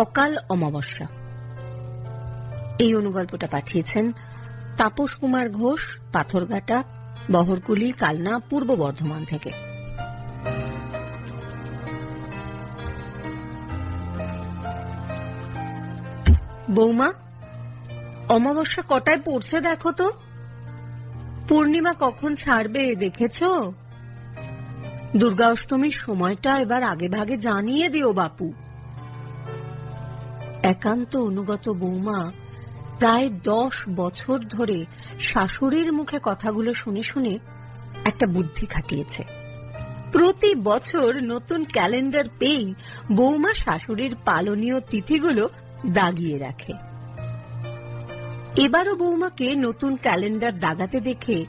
অকাল অমাবস্যা। এই অনুগল্পটা পাঠিয়েছেন তাপস কুমার ঘোষ, পাথরঘাটা, বহরকুলি, কালনা, পূর্ব বর্ধমান থেকে। বৌমা, অমাবস্যা কটায় পড়ছে দেখো তো? পূর্ণিমা কখন ছাড়বে দেখেছ? দুর্গা অষ্টমীর সময়টা এবার আগে ভাগে জানিয়ে দিও বাপু। একান্ত অনুগত বৌমা, প্রায় দশ বছর ধরে শাশুড়ির মুখে কথাগুলো শুনে শুনে একটা বুদ্ধি খাটিয়েছে। প্রতি বছর নতুন ক্যালেন্ডার পেয়েই বৌমা শাশুড়ির পালনীয় তিথিগুলো দাগিয়ে রাখে। এবারও বৌমাকে নতুন ক্যালেন্ডার দাগাতে দেখে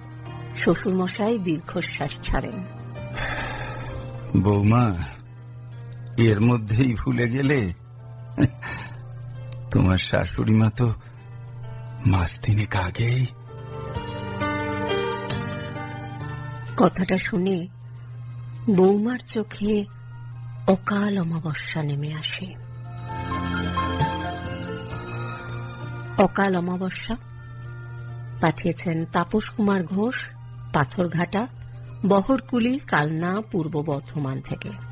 শ্বশুরমশাই দীর্ঘশ্বাস ছাড়েন। বৌমা, এর মধ্যেই ভুলে গেলে তোমার শাশুড়ি মা তো মাস তিনেক আগেই কথাটা শুনে বৌমার চোখে অকাল অমাবস্যা নেমে আসে। অকাল অমাবস্যা পাঠিয়েছেন তাপস কুমার ঘোষ, পাথরঘাটা, বহরকুলি, কালনা, পূর্ব বর্ধমান থেকে।